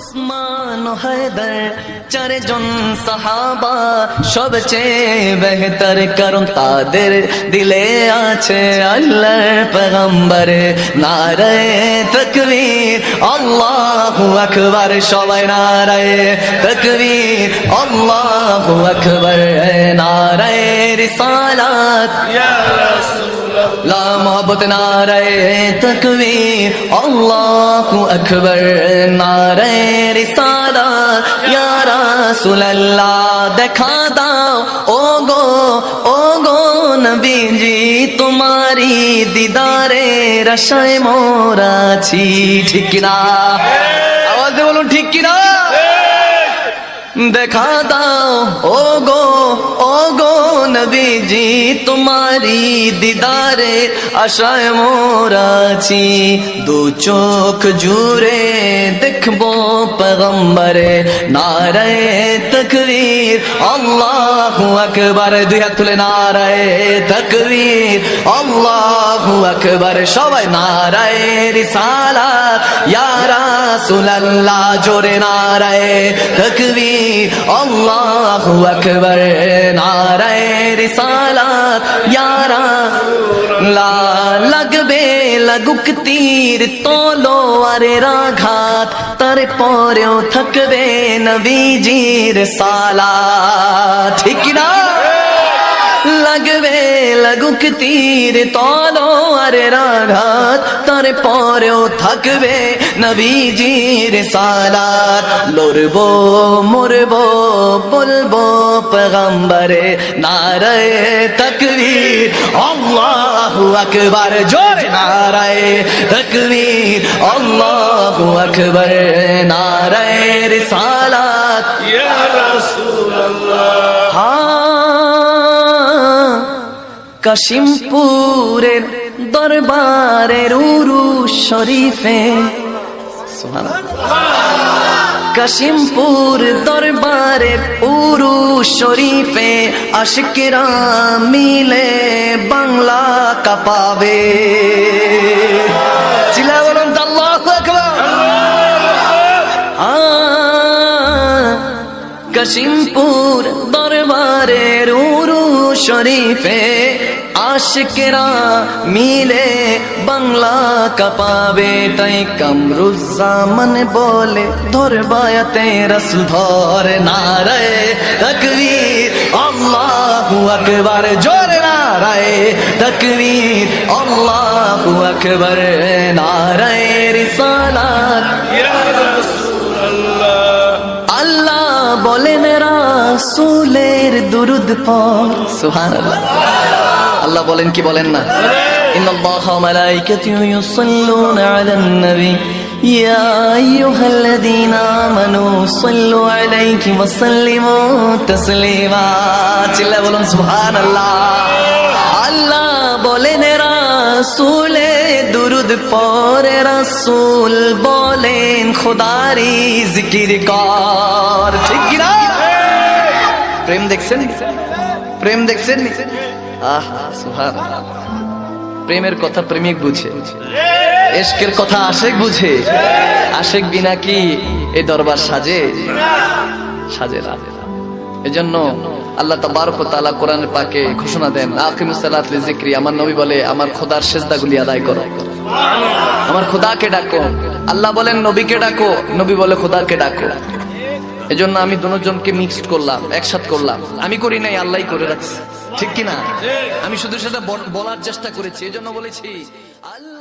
উসমান হায়দার, চারজন সাহাবা সবচেয়ে বেহতর কারণ তাদের দিলে আছে আল্লাহর পেগম্বর নারায়ে তকবীর, আল্লাহু আকবার, সবাই নারায়ে তকবীর, আল্লাহু আকবার। নারায়ে রিসালাত। লা মোহব্বত নারায়ে তকবীর, আল্লাহু আকবার, নারায়ে রিসালাত ইয়া রাসূলুল্লাহ, দেখা দাও ও গো ও গো নবীজি তোমারি দিদারে রসায় মোরাছি ঠিক না আওয়াজ বলুন, ঠিক দেখা দাও ও গো ও গো নবীজি তোমারি দিদারে আশায় মোরাছি দু চোখ জুড়ে দেখব পেগম্বরে নারায়ে তকবীর, আল্লাহু আকবার। দুই হাত তুলে নারায়ে তকবীর, আল্লাহু আকবার, সবাই নারায়ে রিসালাত। ইয়া রাসূলুল্লাহ, জোরে নারায়ে তকবীর। আল্লাহু আকবার, নারায়ে রিসালাত। ইয়া রাসূলুল্লাহ, লাগবে লাগুক তীর তলোয়ারের আঘাত তার পরেও থাকবে নবীজির সালা ঠিক না লাগবে, লাগুক তীর তলোয়ারের আঘাত তার পরেও থাকবে নবীজির সালাত। লড়বো, মরবো, বলব পেগম্বরে নারায়ে তকবীর। আল্লাহু আকবার, জোরে নারায়ে তকবীর। আল্লাহু আকবার, নারায়ে রিসালাত। ইয়া রাসূলুল্লাহ। কাশিমপুরের দরবারের উরু শরীফে। কাশিমপুর দরবারের উরু শরীফে আশিকেরা মিলে বাংলা কাপাবে। চিলা কাশিমপুর শরীফে আশকেরা মিলে বাংলা কাপাবে তাই কামরুজ্জামান বলে ধরবায়াতে রসুল ধর নারায় তকবীর আল্লাহু আকবার জোরে নারায় তকবীর আল্লাহু আকবার নারায় রিসালাত ইয়া রাসূলুল্লাহ আল্লাহ বলেন রাসূলের দুরুদ পর সুবহানাল্লাহ। আল্লাহ বলেন কি বলেন না? ইন্নাল্লাহ ওয়া মালাইকাতুহু ইউসাল্লুনা আলান নবী। ইয়া আইয়ুহাল্লাযীনা আমানু সাল্লু আলাইহি ওয়া সাল্লিমু তাসলিমা। চিল্লা বলুন, সুবহানাল্লাহ। আল্লাহ বলেন রাসূলে দুরুদ পরে রাসূল বলেন, খোদারি জিকির কর। ঠিক প্রেম দেখছেন? প্রেম দেখছেন? আহ, সুহান। প্রেমের কথা প্রেমিক বুঝে। এশকের কথা আশেক বুঝে। আশেক বিনা কি এই দরবার সাজে? সাজে এজন্য আল্লাহ তাবারক তাআলা কোরআনের পাকে ঘোষণা দেন, আকিমুস সালাত লিযিকরি আমার নবী বলে, আমার খোদার সেজদাগুলি আদায় করো। আমার খোদাকে ডাকো। আল্লাহ বলেন, নবীকে ডাকো। নবী বলে, খোদাকে ডাকো। এজন্য আমি দুজনকে মিক্সড করলাম, একসাথ করলাম। আমি করি নাই আল্লাহ করে রাখছি। ঠিক কিনা? আমি শুধু সেটা বলার চেষ্টা করেছি, এজন্য বলেছি, আল্লাহ